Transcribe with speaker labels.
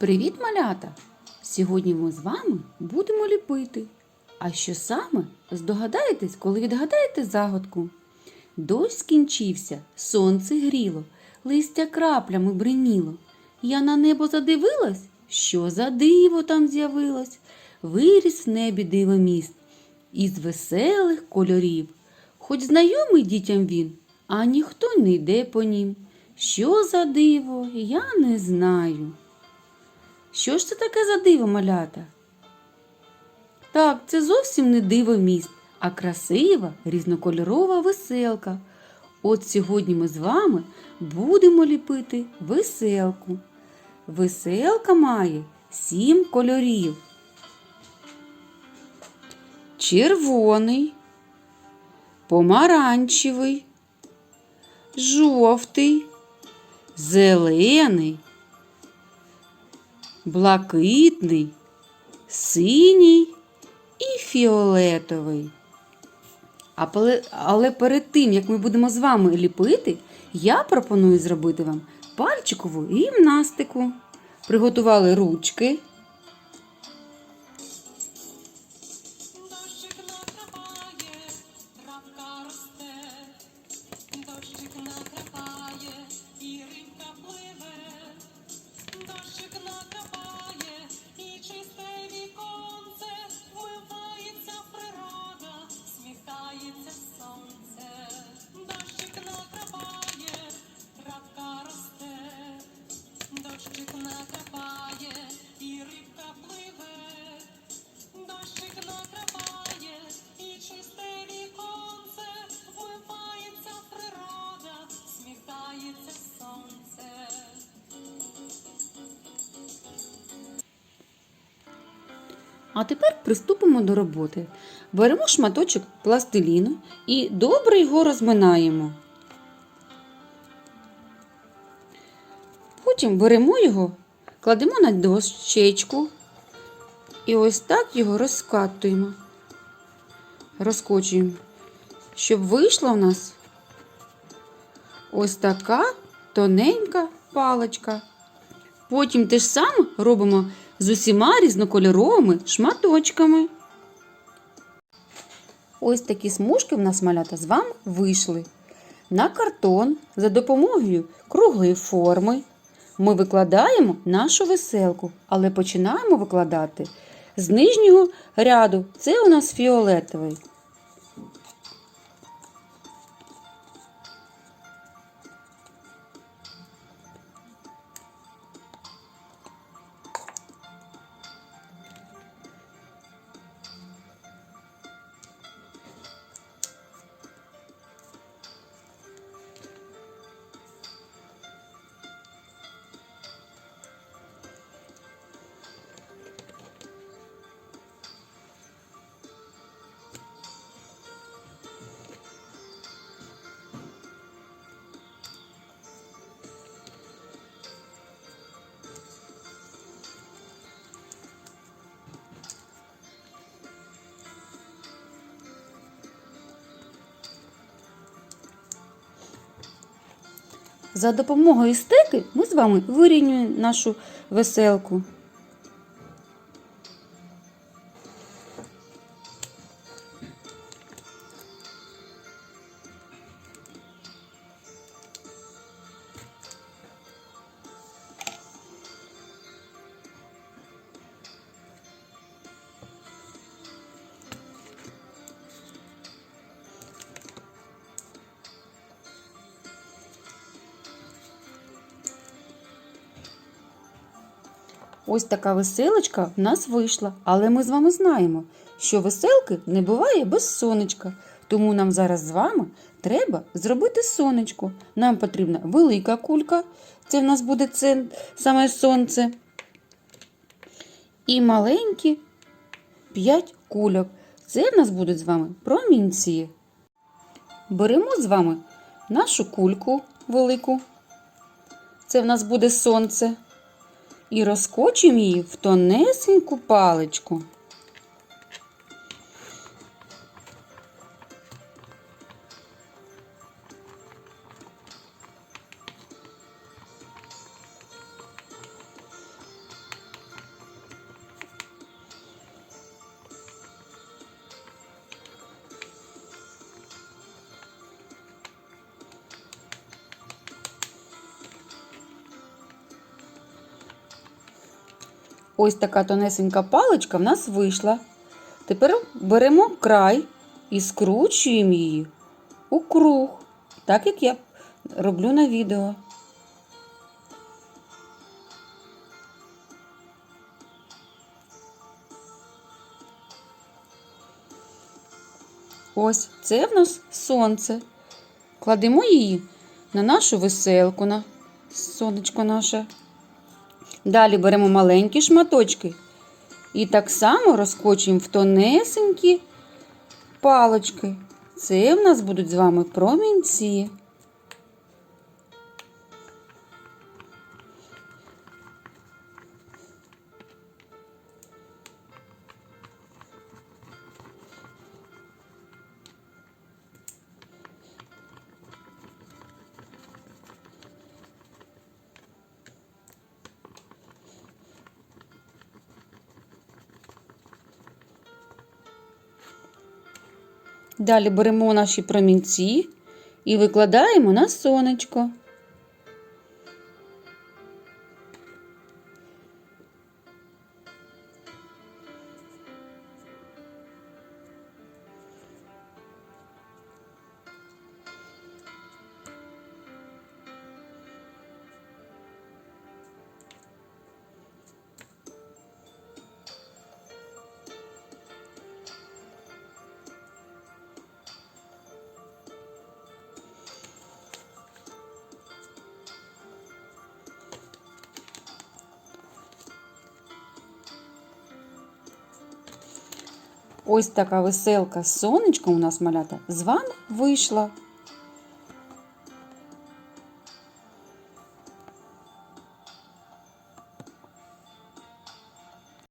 Speaker 1: Привіт, малята! Сьогодні ми з вами будемо ліпити. А що саме здогадаєтесь, коли відгадаєте загадку? Дощ скінчився, сонце гріло, листя краплями бриніло. Я на небо задивилась, що за диво там з'явилось. Виріс в небі дивоміст із веселих кольорів. Хоч знайомий дітям він, а ніхто не йде по нім. Що за диво, я не знаю. Що ж це таке за диво, малята? Так, це зовсім не диво міст, а красива різнокольорова веселка. От сьогодні ми з вами будемо ліпити веселку. Веселка має сім кольорів. Червоний, помаранчевий, жовтий, зелений, блакитний, синій і фіолетовий. Але, Але перед тим, як ми будемо з вами ліпити, я пропоную зробити вам пальчикову гімнастику. Приготували ручки. А тепер приступимо до роботи. Беремо шматочок пластиліну і добре його розминаємо. Потім беремо його, кладемо на дощечку і ось так його розкатуємо, розкочуємо, щоб вийшла у нас ось така тоненька паличка. Потім те ж саме робимо з усіма різнокольоровими шматочками. Ось такі смужки в нас малята з вами вийшли. На картон за допомогою круглої форми ми викладаємо нашу веселку, але починаємо викладати з нижнього ряду. Це у нас фіолетовий. За допомогою стеки ми з вами вирівнюємо нашу веселку. Ось така веселочка в нас вийшла, але ми з вами знаємо, що веселки не буває без сонечка. Тому нам зараз з вами треба зробити сонечко. Нам потрібна велика кулька, це в нас буде це саме сонце. І маленькі 5 кульок. Це в нас будуть з вами промінці. Беремо з вами нашу кульку велику. Це в нас буде сонце і розкочимо її в тонесеньку паличку. Ось така тонесенька паличка в нас вийшла. Тепер беремо край і скручуємо її у круг, так як я роблю на відео. Ось це в нас сонце. Кладемо її на нашу веселку, на сонечко наше. Далі беремо маленькі шматочки і так само розкочуємо в тонесенькі палочки. Це в нас будуть з вами промінці. Далі беремо наші промінці і викладаємо на сонечко. Ось така веселка з сонечком у нас малята з вами вийшла.